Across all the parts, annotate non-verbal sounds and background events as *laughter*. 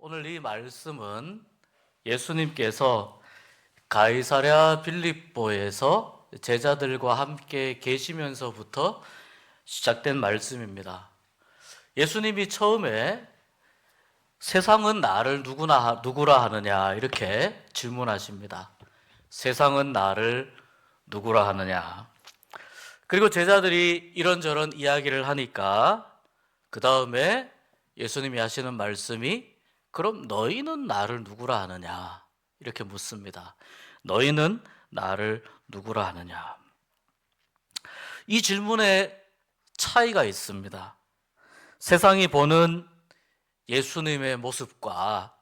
오늘 이 말씀은 예수님께서 가이사랴 빌립보에서 제자들과 함께 계시면서부터 시작된 말씀입니다. 예수님이 처음에 세상은 나를 누구나 누구라 하느냐 이렇게 질문하십니다. 세상은 나를 누구라 하느냐. 그리고 제자들이 이런저런 이야기를 하니까 그 다음에 예수님이 하시는 말씀이 그럼 너희는 나를 누구라 하느냐 이렇게 묻습니다. 너희는 나를 누구라 하느냐. 이 질문에 차이가 있습니다. 세상이 보는 예수님의 모습과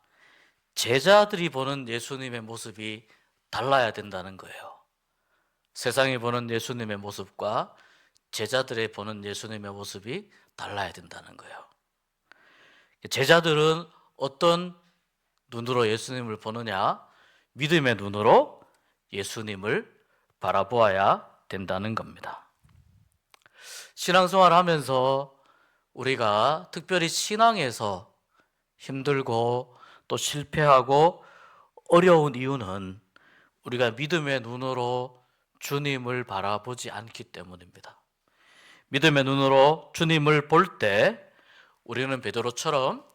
제자들이 보는 예수님의 모습이 달라야 된다는 거예요. 세상이 보는 예수님의 모습과 제자들이 보는 예수님의 모습이 달라야 된다는 거예요. 제자들은 어떤 눈으로 예수님을 보느냐? 믿음의 눈으로 예수님을 바라보아야 된다는 겁니다. 신앙생활 하면서 우리가 특별히 신앙에서 힘들고 또 실패하고 어려운 이유는 우리가 믿음의 눈으로 주님을 바라보지 않기 때문입니다. 믿음의 눈으로 주님을 볼 때 우리는 베드로처럼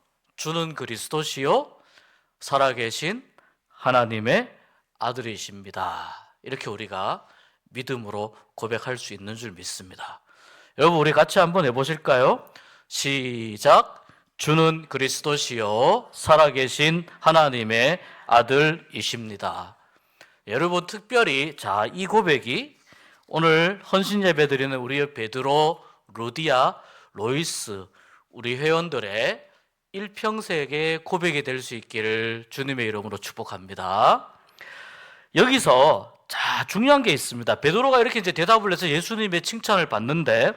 주는 그리스도시요 살아계신 하나님의 아들이십니다. 이렇게 우리가 믿음으로 고백할 수 있는 줄 믿습니다. 여러분 우리 같이 한번 해보실까요? 시작. 주는 그리스도시요 살아계신 하나님의 아들이십니다. 여러분 특별히 자 이 고백이 오늘 헌신 예배 드리는 우리 베드로, 루디아, 로이스 우리 회원들의 일평생의 고백이 될 수 있기를 주님의 이름으로 축복합니다. 여기서 자 중요한 게 있습니다. 베드로가 이렇게 이제 대답을 해서 예수님의 칭찬을 받는데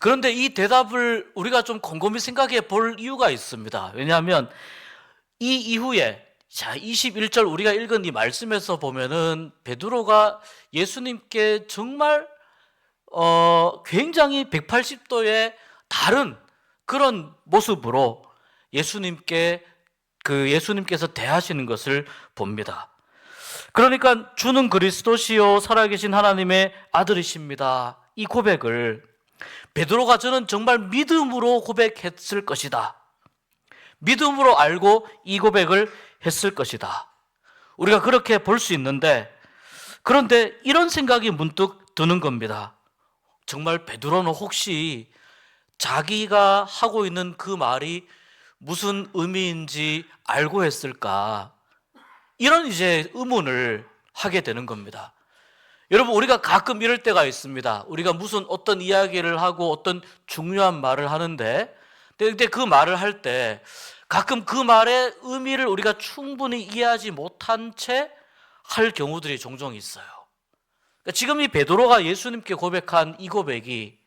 그런데 이 대답을 우리가 좀 곰곰이 생각해 볼 이유가 있습니다. 왜냐하면 이 이후에 자 21절 우리가 읽은 이 말씀에서 보면은 베드로가 예수님께 정말 어 굉장히 180도의 다른 그런 모습으로 예수님께 그 예수님께서 대하시는 것을 봅니다. 그러니까 주는 그리스도시요 살아계신 하나님의 아들이십니다. 이 고백을 베드로가 저는 정말 믿음으로 고백했을 것이다. 믿음으로 알고 이 고백을 했을 것이다. 우리가 그렇게 볼 수 있는데 그런데 이런 생각이 문득 드는 겁니다. 정말 베드로는 혹시 자기가 하고 있는 그 말이 무슨 의미인지 알고 했을까? 이런 이제 의문을 하게 되는 겁니다. 여러분, 우리가 가끔 이럴 때가 있습니다. 우리가 무슨 어떤 이야기를 하고 어떤 중요한 말을 하는데, 근데 그 말을 할 때 가끔 그 말의 의미를 우리가 충분히 이해하지 못한 채 할 경우들이 종종 있어요. 그러니까 지금 이 베드로가 예수님께 고백한 이 고백이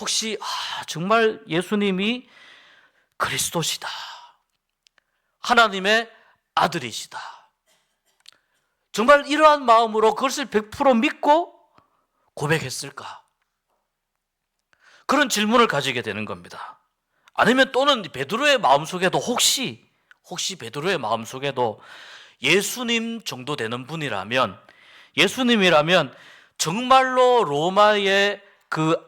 혹시 아, 정말 예수님이 그리스도시다. 하나님의 아들이시다. 정말 이러한 마음으로 그것을 100% 믿고 고백했을까? 그런 질문을 가지게 되는 겁니다. 아니면 또는 베드로의 마음속에도 혹시 혹시 베드로의 마음속에도 예수님 정도 되는 분이라면 예수님이라면 정말로 로마의 그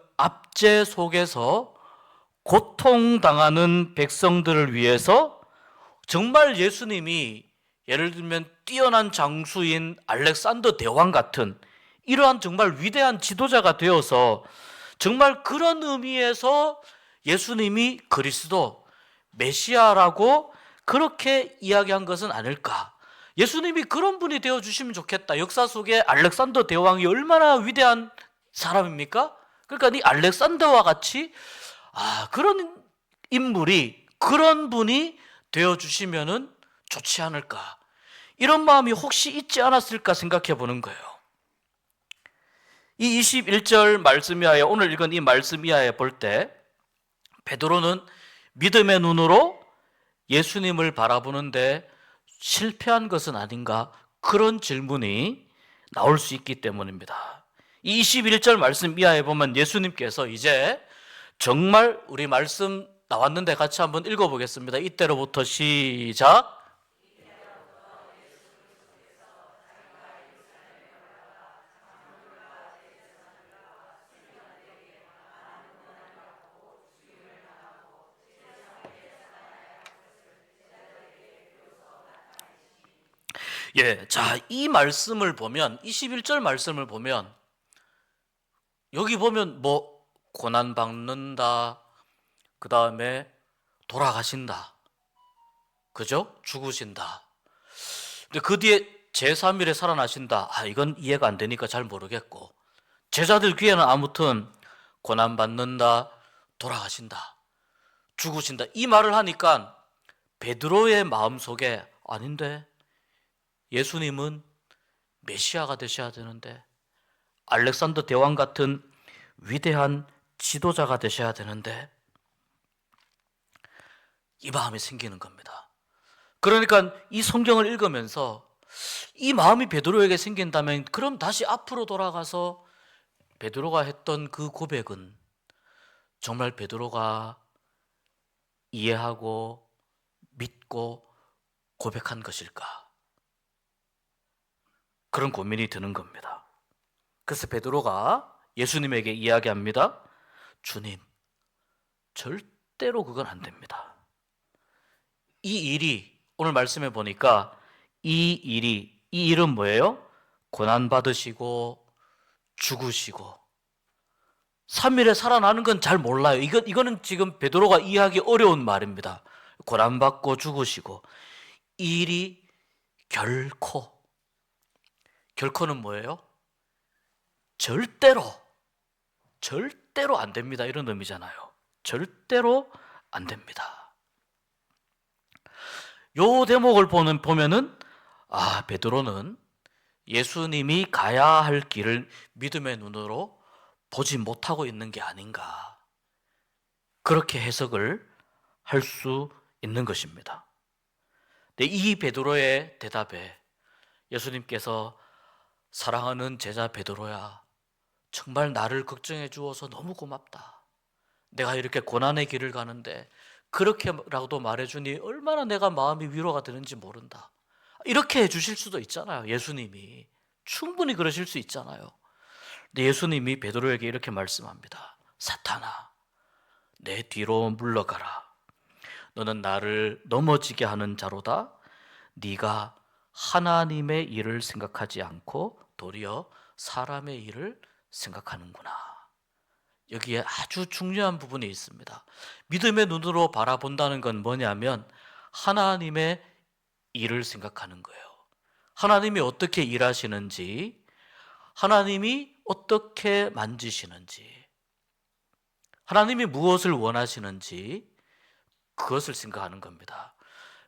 압제 속에서 고통당하는 백성들을 위해서 정말 예수님이 예를 들면 뛰어난 장수인 알렉산더 대왕 같은 이러한 정말 위대한 지도자가 되어서 정말 그런 의미에서 예수님이 그리스도 메시아라고 그렇게 이야기한 것은 아닐까? 예수님이 그런 분이 되어 주시면 좋겠다. 역사 속에 알렉산더 대왕이 얼마나 위대한 사람입니까? 그러니까 이 알렉산더와 같이 아, 그런 인물이 그런 분이 되어 주시면은 좋지 않을까? 이런 마음이 혹시 있지 않았을까 생각해 보는 거예요. 이 21절 말씀 이하에 오늘 읽은 이 말씀 이하에 볼 때 베드로는 믿음의 눈으로 예수님을 바라보는데 실패한 것은 아닌가 그런 질문이 나올 수 있기 때문입니다. 이 21절 말씀 이하에 보면 예수님께서 이제 정말 우리 말씀 나왔는데 같이 한번 읽어보겠습니다. 이때로부터 시작. 예, 자, 이 말씀을 보면 21절 말씀을 보면 여기 보면 뭐 고난 받는다. 그 다음에 돌아가신다. 그죠? 죽으신다. 근데 그 뒤에 제3일에 살아나신다. 아, 이건 이해가 안 되니까 잘 모르겠고. 제자들 귀에는 아무튼 고난 받는다. 돌아가신다. 죽으신다. 이 말을 하니까 베드로의 마음속에 아닌데 예수님은 메시아가 되셔야 되는데 알렉산더 대왕 같은 위대한 지도자가 되셔야 되는데 이 마음이 생기는 겁니다. 그러니까 이 성경을 읽으면서 이 마음이 베드로에게 생긴다면 그럼 다시 앞으로 돌아가서 베드로가 했던 그 고백은 정말 베드로가 이해하고 믿고 고백한 것일까? 그런 고민이 드는 겁니다. 그래서 베드로가 예수님에게 이야기합니다. 주님, 절대로 그건 안 됩니다. 이 일이 오늘 말씀해 보니까 이 일이 이 일은 뭐예요? 고난 받으시고 죽으시고 3일에 살아나는 건 잘 몰라요. 이거 이거는 지금 베드로가 이해하기 어려운 말입니다. 고난 받고 죽으시고 이 일이 결코 결코는 뭐예요? 절대로 절대로 안 됩니다. 이런 의미잖아요. 절대로 안 됩니다. 요 대목을 보는 보면은 아 베드로는 예수님이 가야 할 길을 믿음의 눈으로 보지 못하고 있는 게 아닌가 그렇게 해석을 할 수 있는 것입니다. 근데 이 베드로의 대답에 예수님께서 사랑하는 제자 베드로야 정말 나를 걱정해 주어서 너무 고맙다. 내가 이렇게 고난의 길을 가는데 그렇게라도 말해주니 얼마나 내가 마음이 위로가 되는지 모른다. 이렇게 해주실 수도 있잖아요. 예수님이 충분히 그러실 수 있잖아요. 근데 예수님이 베드로에게 이렇게 말씀합니다. 사탄아, 내 뒤로 물러가라. 너는 나를 넘어지게 하는 자로다. 네가 하나님의 일을 생각하지 않고 도리어 사람의 일을 생각하는구나. 여기에 아주 중요한 부분이 있습니다. 믿음의 눈으로 바라본다는 건 뭐냐면 하나님의 일을 생각하는 거예요. 하나님이 어떻게 일하시는지, 하나님이 어떻게 만지시는지, 하나님이 무엇을 원하시는지 그것을 생각하는 겁니다.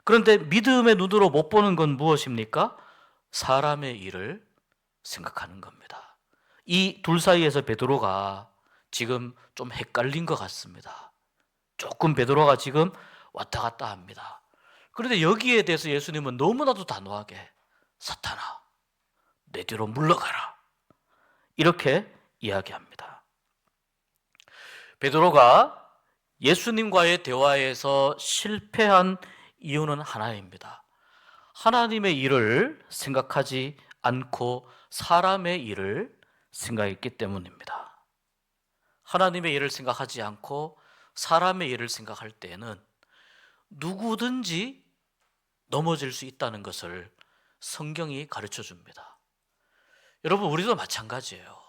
그런데 믿음의 눈으로 못 보는 건 무엇입니까? 사람의 일을 생각하는 겁니다. 이 둘 사이에서 베드로가 지금 좀 헷갈린 것 같습니다. 조금 베드로가 지금 왔다 갔다 합니다. 그런데 여기에 대해서 예수님은 너무나도 단호하게 사탄아, 내 뒤로 물러가라. 이렇게 이야기합니다. 베드로가 예수님과의 대화에서 실패한 이유는 하나입니다. 하나님의 일을 생각하지 않고 사람의 일을 생각했기 때문입니다. 하나님의 일을 생각하지 않고 사람의 일을 생각할 때에는 누구든지 넘어질 수 있다는 것을 성경이 가르쳐 줍니다. 여러분, 우리도 마찬가지예요.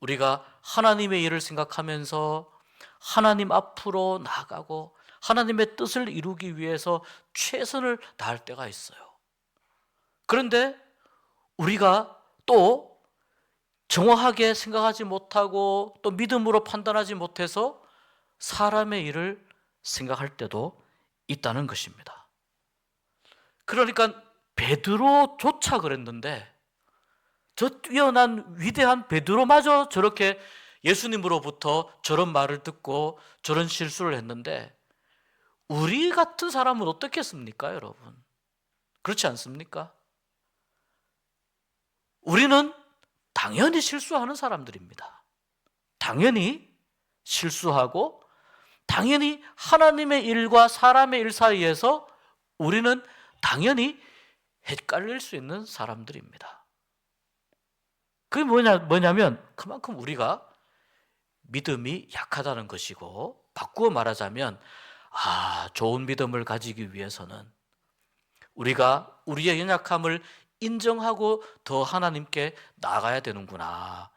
우리가 하나님의 일을 생각하면서 하나님 앞으로 나아가고 하나님의 뜻을 이루기 위해서 최선을 다할 때가 있어요. 그런데 우리가 또 정확하게 생각하지 못하고 또 믿음으로 판단하지 못해서 사람의 일을 생각할 때도 있다는 것입니다. 그러니까 베드로조차 그랬는데 저 뛰어난 위대한 베드로마저 저렇게 예수님으로부터 저런 말을 듣고 저런 실수를 했는데 우리 같은 사람은 어떻겠습니까, 여러분? 그렇지 않습니까? 우리는 당연히 실수하는 사람들입니다. 당연히 실수하고 당연히 하나님의 일과 사람의 일 사이에서 우리는 당연히 헷갈릴 수 있는 사람들입니다. 그게 뭐냐, 뭐냐면 그만큼 우리가 믿음이 약하다는 것이고 바꾸어 말하자면 아, 좋은 믿음을 가지기 위해서는 우리가 우리의 연약함을 인정하고 더 하나님께 나가야 되는구나.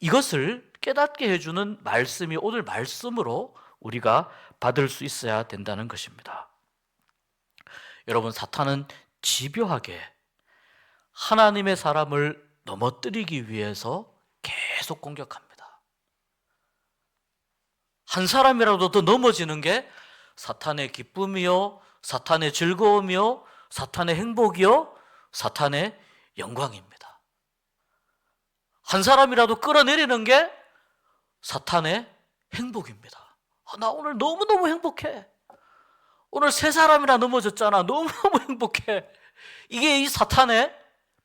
이것을 깨닫게 해주는 말씀이 오늘 말씀으로 우리가 받을 수 있어야 된다는 것입니다. 여러분, 사탄은 집요하게 하나님의 사람을 넘어뜨리기 위해서 계속 공격합니다. 한 사람이라도 더 넘어지는 게 사탄의 기쁨이요, 사탄의 즐거움이요, 사탄의 행복이요, 사탄의 영광입니다. 한 사람이라도 끌어내리는 게 사탄의 행복입니다. 아, 나 오늘 너무너무 행복해. 오늘 세 사람이나 넘어졌잖아. 너무너무 *laughs* 행복해. 이게 이 사탄의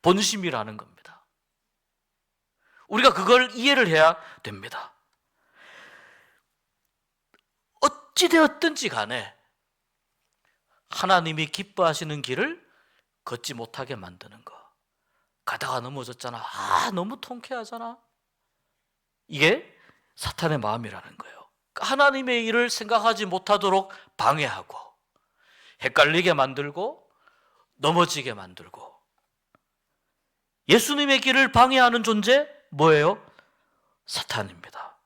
본심이라는 겁니다. 우리가 그걸 이해를 해야 됩니다. 어찌되었든지 간에 하나님이 기뻐하시는 길을 걷지 못하게 만드는 거. 가다가 넘어졌잖아. 아, 너무 통쾌하잖아. 이게 사탄의 마음이라는 거예요. 하나님의 일을 생각하지 못하도록 방해하고, 헷갈리게 만들고, 넘어지게 만들고. 예수님의 길을 방해하는 존재, 뭐예요? 사탄입니다.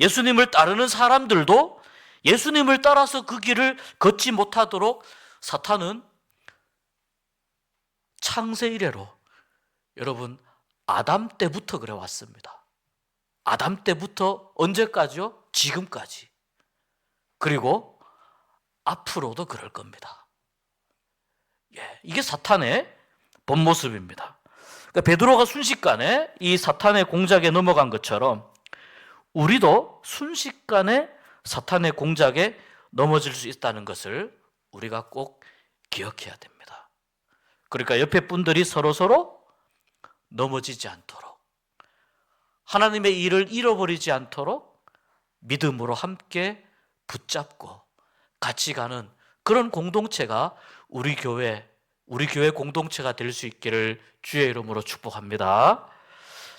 예수님을 따르는 사람들도 예수님을 따라서 그 길을 걷지 못하도록 사탄은 창세 이래로 여러분 아담 때부터 그래 왔습니다. 아담 때부터 언제까지요? 지금까지. 그리고 앞으로도 그럴 겁니다. 예, 이게 사탄의 본 모습입니다. 그러니까 베드로가 순식간에 이 사탄의 공작에 넘어간 것처럼 우리도 순식간에 사탄의 공작에 넘어질 수 있다는 것을 우리가 꼭 기억해야 됩니다. 그러니까 옆에 분들이 서로 서로 넘어지지 않도록 하나님의 일을 잃어버리지 않도록 믿음으로 함께 붙잡고 같이 가는 그런 공동체가 우리 교회 우리 교회 공동체가 될 수 있기를 주의 이름으로 축복합니다.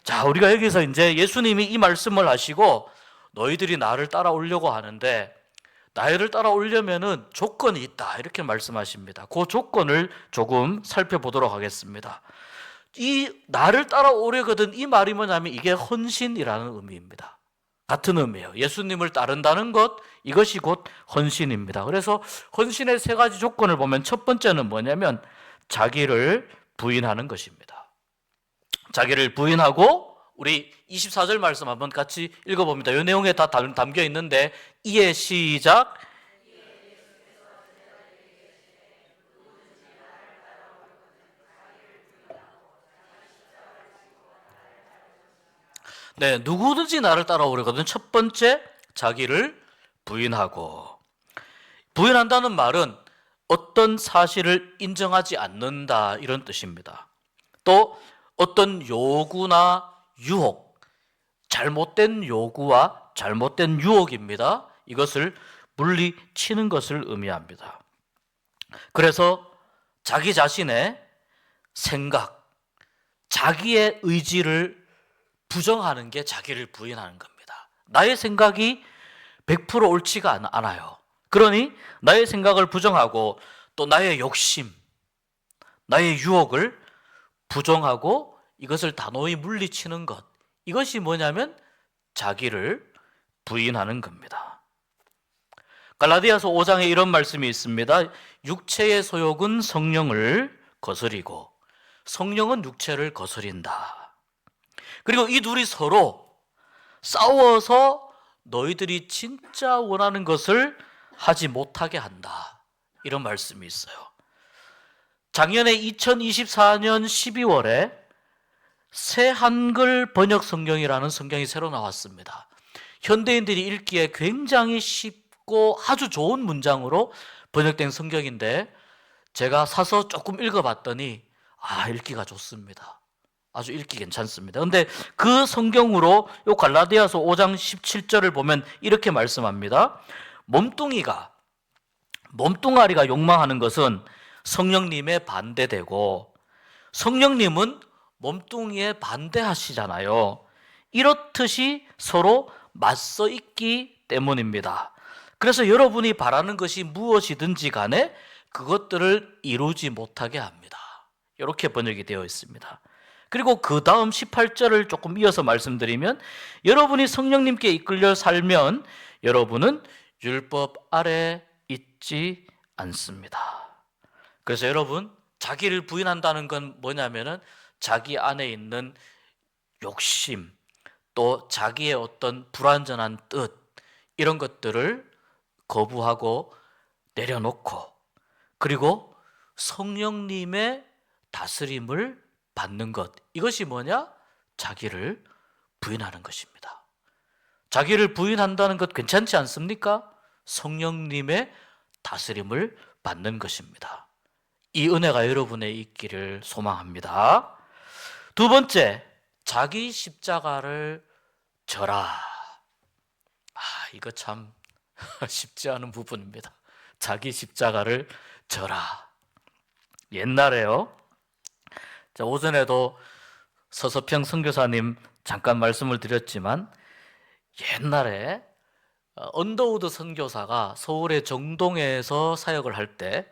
자, 우리가 여기서 이제 예수님이 이 말씀을 하시고 너희들이 나를 따라오려고 하는데 나를 따라오려면은 조건이 있다. 이렇게 말씀하십니다. 그 조건을 조금 살펴보도록 하겠습니다. 이 나를 따라 오려거든 이 말이 뭐냐면 이게 헌신이라는 의미입니다. 같은 의미예요. 예수님을 따른다는 것 이것이 곧 헌신입니다. 그래서 헌신의 세 가지 조건을 보면 첫 번째는 뭐냐면 자기를 부인하는 것입니다. 자기를 부인하고 우리 24절 말씀 한번 같이 읽어봅니다. 이 내용에 다 담겨 있는데 이에 시작 네, 누구든지 나를 따라오려거든 첫 번째 자기를 부인하고 부인한다는 말은 어떤 사실을 인정하지 않는다 이런 뜻입니다. 또 어떤 요구나 유혹, 잘못된 요구와 잘못된 유혹입니다. 이것을 물리치는 것을 의미합니다. 그래서 자기 자신의 생각, 자기의 의지를 부정하는 게 자기를 부인하는 겁니다. 나의 생각이 100% 옳지가 않아요. 그러니 나의 생각을 부정하고 또 나의 욕심, 나의 유혹을 부정하고 이것을 단호히 물리치는 것. 이것이 뭐냐면 자기를 부인하는 겁니다. 갈라디아서 5장에 이런 말씀이 있습니다. 육체의 소욕은 성령을 거스리고 성령은 육체를 거스린다. 그리고 이 둘이 서로 싸워서 너희들이 진짜 원하는 것을 하지 못하게 한다. 이런 말씀이 있어요. 작년에 2024년 12월에 새 한글 번역 성경이라는 성경이 새로 나왔습니다. 현대인들이 읽기에 굉장히 쉽고 아주 좋은 문장으로 번역된 성경인데 제가 사서 조금 읽어봤더니 아 읽기가 좋습니다. 아주 읽기 괜찮습니다. 근데 그 성경으로 요 갈라디아서 5장 17절을 보면 이렇게 말씀합니다. 몸뚱이가 몸뚱아리가 욕망하는 것은 성령님의 반대되고 성령님은 몸뚱이에 반대하시잖아요. 이렇듯이 서로 맞서 있기 때문입니다. 그래서 여러분이 바라는 것이 무엇이든지 간에 그것들을 이루지 못하게 합니다. 이렇게 번역이 되어 있습니다. 그리고 그 다음 18절을 조금 이어서 말씀드리면 여러분이 성령님께 이끌려 살면 여러분은 율법 아래 있지 않습니다. 그래서 여러분 자기를 부인한다는 건 뭐냐면은 자기 안에 있는 욕심 또 자기의 어떤 불완전한 뜻 이런 것들을 거부하고 내려놓고 그리고 성령님의 다스림을 받는 것 이것이 뭐냐? 자기를 부인하는 것입니다. 자기를 부인한다는 것 괜찮지 않습니까? 성령님의 다스림을 받는 것입니다. 이 은혜가 여러분에 있기를 소망합니다. 두 번째, 자기 십자가를 져라. 아, 이거 참 *laughs* 쉽지 않은 부분입니다. 자기 십자가를 져라. 옛날에요. 자, 오전에도 서서평 선교사님 잠깐 말씀을 드렸지만 옛날에 어, 언더우드 선교사가 서울의 정동에서 사역을 할 때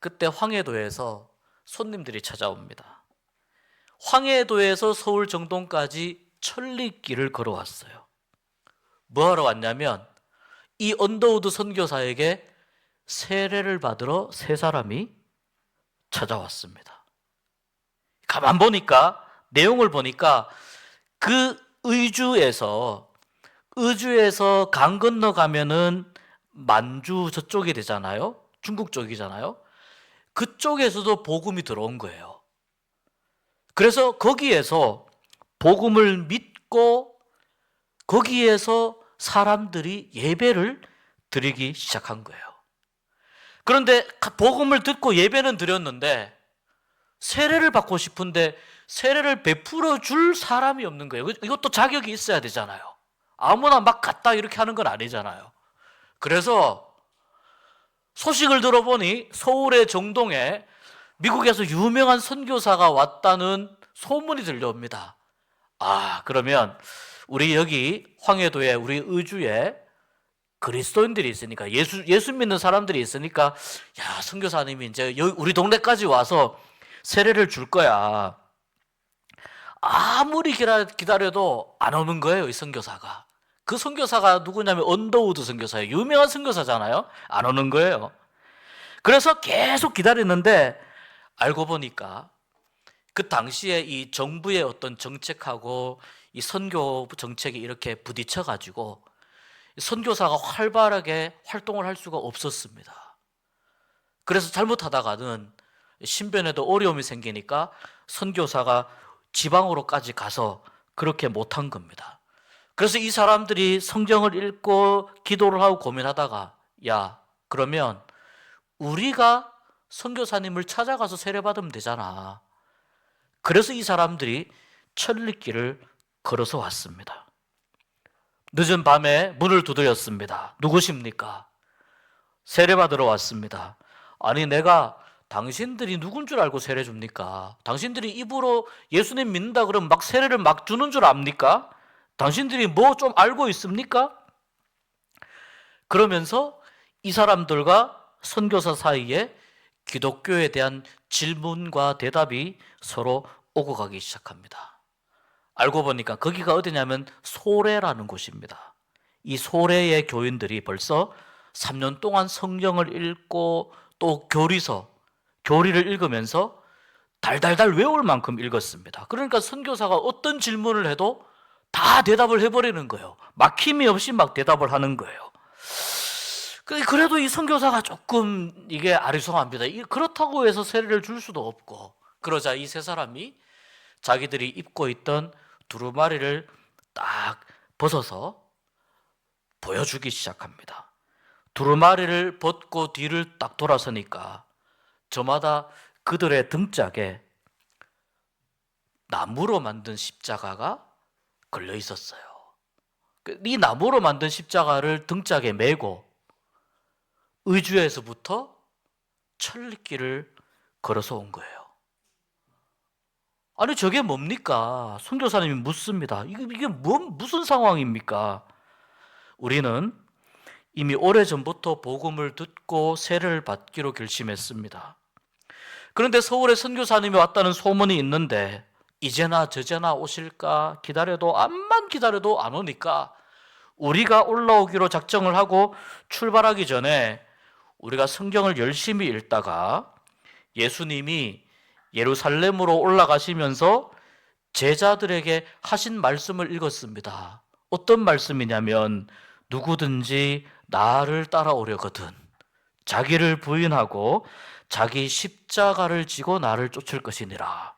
그때 황해도에서 손님들이 찾아옵니다. 황해도에서 서울 정동까지 천리길을 걸어왔어요. 뭐하러 왔냐면 이 언더우드 선교사에게 세례를 받으러 세 사람이 찾아왔습니다. 가만 보니까 내용을 보니까 그 의주에서 의주에서 강 건너 가면은 만주 저쪽이 되잖아요. 중국 쪽이잖아요. 그쪽에서도 복음이 들어온 거예요. 그래서 거기에서 복음을 믿고 거기에서 사람들이 예배를 드리기 시작한 거예요. 그런데 복음을 듣고 예배는 드렸는데 세례를 받고 싶은데 세례를 베풀어 줄 사람이 없는 거예요. 이것도 자격이 있어야 되잖아요. 아무나 막 갔다 이렇게 하는 건 아니잖아요. 그래서 소식을 들어보니 서울의 정동에 미국에서 유명한 선교사가 왔다는 소문이 들려옵니다. 아, 그러면 우리 여기 황해도에 우리 의주에 그리스도인들이 있으니까 예수 예수 믿는 사람들이 있으니까 야, 선교사님이 이제 우리 동네까지 와서 세례를 줄 거야. 아무리 기다려도 안 오는 거예요, 이 선교사가. 그 선교사가 누구냐면 언더우드 선교사예요. 유명한 선교사잖아요. 안 오는 거예요. 그래서 계속 기다렸는데 알고 보니까 그 당시에 이 정부의 어떤 정책하고 이 선교 정책이 이렇게 부딪혀 가지고 선교사가 활발하게 활동을 할 수가 없었습니다. 그래서 잘못하다가는 신변에도 어려움이 생기니까 선교사가 지방으로까지 가서 그렇게 못한 겁니다. 그래서 이 사람들이 성경을 읽고 기도를 하고 고민하다가 야, 그러면 우리가 선교사님을 찾아가서 세례받으면 되잖아. 그래서 이 사람들이 천리길을 걸어서 왔습니다. 늦은 밤에 문을 두드렸습니다. 누구십니까? 세례받으러 왔습니다. 아니, 내가 당신들이 누군 줄 알고 세례 줍니까? 당신들이 입으로 예수님 믿는다 그러면 막 세례를 막 주는 줄 압니까? 당신들이 뭐 좀 알고 있습니까? 그러면서 이 사람들과 선교사 사이에 기독교에 대한 질문과 대답이 서로 오고 가기 시작합니다. 알고 보니까 거기가 어디냐면 소래라는 곳입니다. 이 소래의 교인들이 벌써 3년 동안 성경을 읽고 또 교리서, 교리를 읽으면서 달달달 외울 만큼 읽었습니다. 그러니까 선교사가 어떤 질문을 해도 다 대답을 해버리는 거예요. 막힘이 없이 막 대답을 하는 거예요. 그, 그래도 이 선교사가 조금 이게 아리송합니다. 그렇다고 해서 세례를 줄 수도 없고 그러자 이 세 사람이 자기들이 입고 있던 두루마리를 딱 벗어서 보여주기 시작합니다. 두루마리를 벗고 뒤를 딱 돌아서니까 저마다 그들의 등짝에 나무로 만든 십자가가 걸려 있었어요. 그이 나무로 만든 십자가를 등짝에 메고 의주에서부터 천리길을 걸어서 온 거예요. 아니 저게 뭡니까? 선교사님이 묻습니다. 이게 이게 뭐 무슨 상황입니까? 우리는 이미 오래전부터 복음을 듣고 세례를 받기로 결심했습니다. 그런데 서울에 선교사님이 왔다는 소문이 있는데 이제나 저제나 오실까 기다려도 암만 기다려도 안 오니까 우리가 올라오기로 작정을 하고 출발하기 전에 우리가 성경을 열심히 읽다가 예수님이 예루살렘으로 올라가시면서 제자들에게 하신 말씀을 읽었습니다. 어떤 말씀이냐면 누구든지 나를 따라오려거든 자기를 부인하고 자기 십자가를 지고 나를 쫓을 것이니라.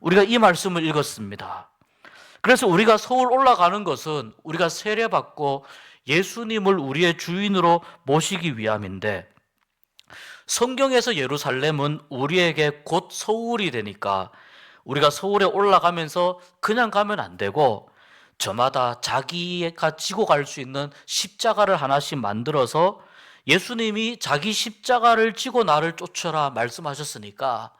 우리가 이 말씀을 읽었습니다. 그래서 우리가 서울 올라가는 것은 우리가 세례받고 예수님을 우리의 주인으로 모시기 위함인데 성경에서 예루살렘은 우리에게 곧 서울이 되니까 우리가 서울에 올라가면서 그냥 가면 안 되고 저마다 자기가 지고 갈 수 있는 십자가를 하나씩 만들어서 예수님이 자기 십자가를 지고 나를 쫓아라 말씀하셨으니까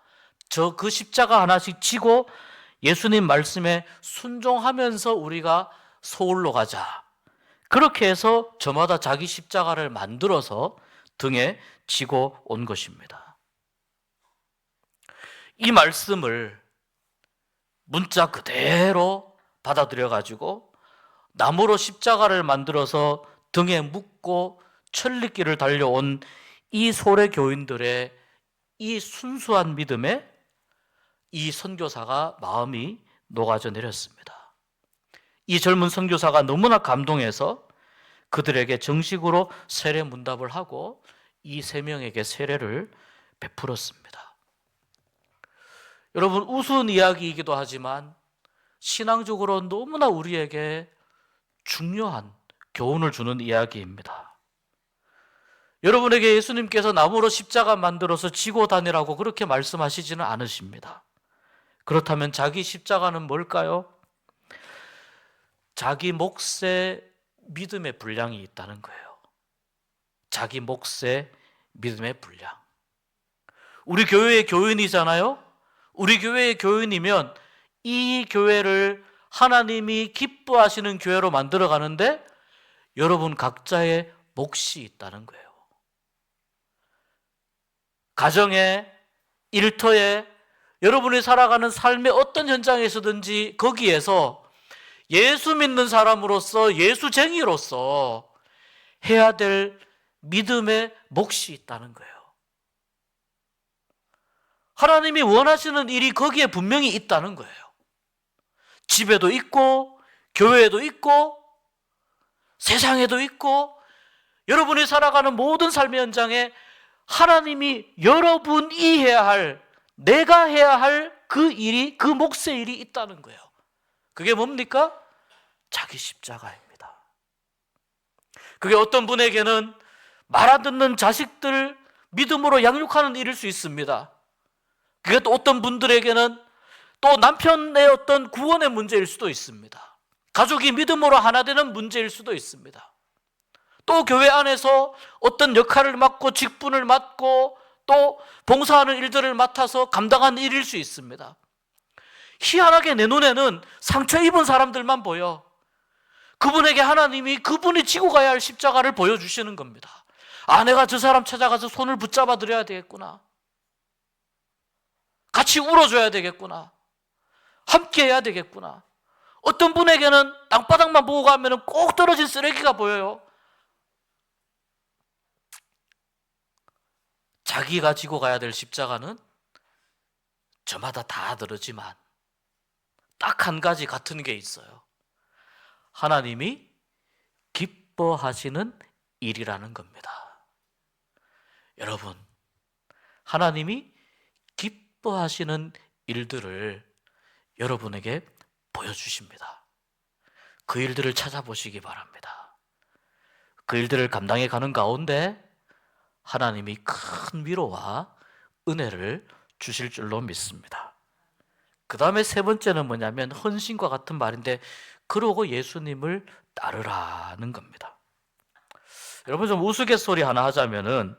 저 그 십자가 하나씩 지고 예수님 말씀에 순종하면서 우리가 서울로 가자. 그렇게 해서 저마다 자기 십자가를 만들어서 등에 지고 온 것입니다. 이 말씀을 문자 그대로 받아들여 가지고 나무로 십자가를 만들어서 등에 묶고 천리길을 달려온 이 소래 교인들의 이 순수한 믿음에 이 선교사가 마음이 녹아져 내렸습니다. 이 젊은 선교사가 너무나 감동해서 그들에게 정식으로 세례 문답을 하고 이 세 명에게 세례를 베풀었습니다. 여러분 우스운 이야기이기도 하지만 신앙적으로 너무나 우리에게 중요한 교훈을 주는 이야기입니다. 여러분에게 예수님께서 나무로 십자가 만들어서 지고 다니라고 그렇게 말씀하시지는 않으십니다. 그렇다면 자기 십자가는 뭘까요? 자기 몫의 믿음의 분량이 있다는 거예요. 자기 몫의 믿음의 분량. 우리 교회의 교인이잖아요? 우리 교회의 교인이면 이 교회를 하나님이 기뻐하시는 교회로 만들어 가는데 여러분 각자의 몫이 있다는 거예요. 가정에, 일터에, 여러분이 살아가는 삶의 어떤 현장에서든지 거기에서 예수 믿는 사람으로서 예수쟁이로서 해야 될 믿음의 몫이 있다는 거예요. 하나님이 원하시는 일이 거기에 분명히 있다는 거예요. 집에도 있고, 교회에도 있고, 세상에도 있고, 여러분이 살아가는 모든 삶의 현장에 하나님이 여러분이 해야 할, 내가 해야 할 그 일이, 그 몫의 일이 있다는 거예요. 그게 뭡니까? 자기 십자가입니다. 그게 어떤 분에게는 말안 듣는 자식들 믿음으로 양육하는 일일 수 있습니다. 그게 또 어떤 분들에게는 또 남편의 어떤 구원의 문제일 수도 있습니다. 가족이 믿음으로 하나 되는 문제일 수도 있습니다. 또 교회 안에서 어떤 역할을 맡고 직분을 맡고 또 봉사하는 일들을 맡아서 감당한 일일 수 있습니다. 희한하게 내 눈에는 상처 입은 사람들만 보여. 그분에게 하나님이 그분이 지고 가야 할 십자가를 보여주시는 겁니다. 아, 내가 저 사람 찾아가서 손을 붙잡아 드려야 되겠구나. 같이 울어줘야 되겠구나. 함께 해야 되겠구나. 어떤 분에게는 땅바닥만 보고 가면 꼭 떨어진 쓰레기가 보여요. 자기가 지고 가야 될 십자가는 저마다 다 다르지만 딱 한 가지 같은 게 있어요. 하나님이 기뻐하시는 일이라는 겁니다. 여러분, 하나님이 기뻐하시는 일들을 여러분에게 보여주십니다. 그 일들을 찾아보시기 바랍니다. 그 일들을 감당해 가는 가운데 하나님이 큰 위로와 은혜를 주실 줄로 믿습니다. 그 다음에 세 번째는 뭐냐면 헌신과 같은 말인데 그러고 예수님을 따르라는 겁니다. 여러분 좀 우스갯소리 하나 하자면은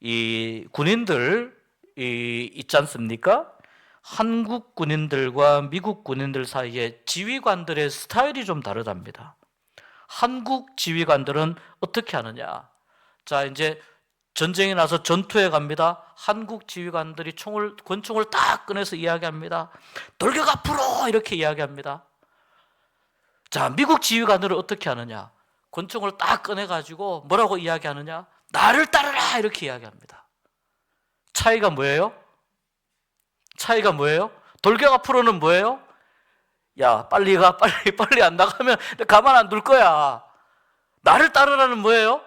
이 군인들 이 있지 않습니까? 한국 군인들과 미국 군인들 사이에 지휘관들의 스타일이 좀 다르답니다. 한국 지휘관들은 어떻게 하느냐? 자, 이제 전쟁이 나서 전투에 갑니다. 한국 지휘관들이 총을 권총을 딱 꺼내서 이야기합니다. 돌격 앞으로 이렇게 이야기합니다. 자, 미국 지휘관들은 어떻게 하느냐? 권총을 딱 꺼내 가지고 뭐라고 이야기하느냐? 나를 따르라 이렇게 이야기합니다. 차이가 뭐예요? 차이가 뭐예요? 돌격 앞으로는 뭐예요? 야, 빨리 가, 빨리, 빨리 안 나가면 가만 안 둘 거야. 나를 따르라는 뭐예요?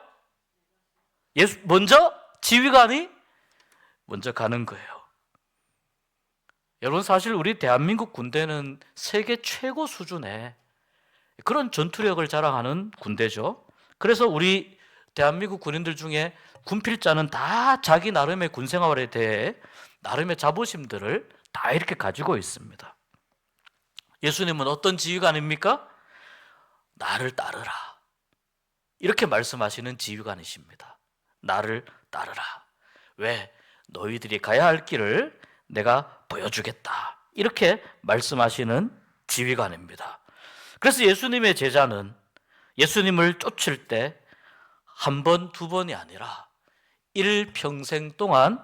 예수, 먼저 지휘관이 먼저 가는 거예요. 여러분, 사실 우리 대한민국 군대는 세계 최고 수준의 그런 전투력을 자랑하는 군대죠. 그래서 우리 대한민국 군인들 중에 군필자는 다 자기 나름의 군 생활에 대해 나름의 자부심들을 다 이렇게 가지고 있습니다. 예수님은 어떤 지휘관입니까? 나를 따르라. 이렇게 말씀하시는 지휘관이십니다. 나를 따르라. 왜? 너희들이 가야 할 길을 내가 보여주겠다. 이렇게 말씀하시는 지휘관입니다. 그래서 예수님의 제자는 예수님을 쫓을 때 한 번, 두 번이 아니라 일평생 동안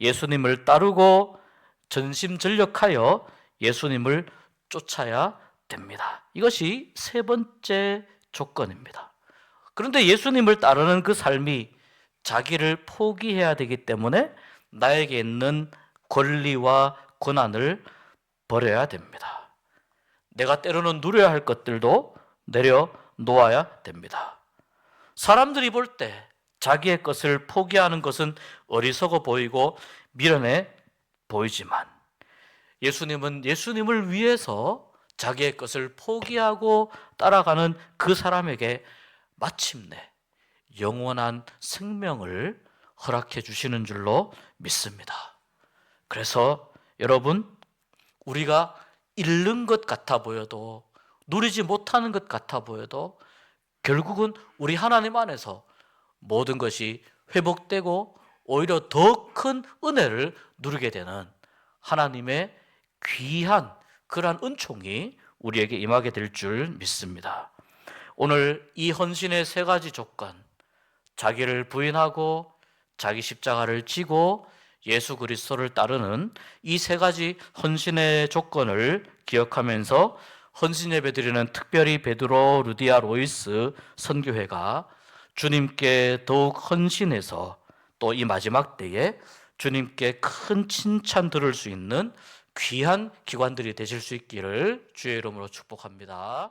예수님을 따르고 전심전력하여 예수님을 쫓아야 됩니다. 이것이 세 번째 조건입니다. 그런데 예수님을 따르는 그 삶이 자기를 포기해야 되기 때문에 나에게 있는 권리와 권한을 버려야 됩니다. 내가 때로는 누려야 할 것들도 내려 놓아야 됩니다. 사람들이 볼 때 자기의 것을 포기하는 것은 어리석어 보이고 미련해 보이지만 예수님은 예수님을 위해서 자기의 것을 포기하고 따라가는 그 사람에게 마침내 영원한 생명을 허락해 주시는 줄로 믿습니다. 그래서 여러분, 우리가 잃는 것 같아 보여도 누리지 못하는 것 같아 보여도 결국은 우리 하나님 안에서 모든 것이 회복되고 오히려 더 큰 은혜를 누리게 되는 하나님의 귀한 그러한 은총이 우리에게 임하게 될 줄 믿습니다. 오늘 이 헌신의 세 가지 조건, 자기를 부인하고 자기 십자가를 지고 예수 그리스도를 따르는 이 세 가지 헌신의 조건을 기억하면서 헌신 예배 드리는 특별히 베드로 루디아 로이스 선교회가 주님께 더욱 헌신해서 또 이 마지막 때에 주님께 큰 칭찬 들을 수 있는 귀한 기관들이 되실 수 있기를 주의 이름으로 축복합니다.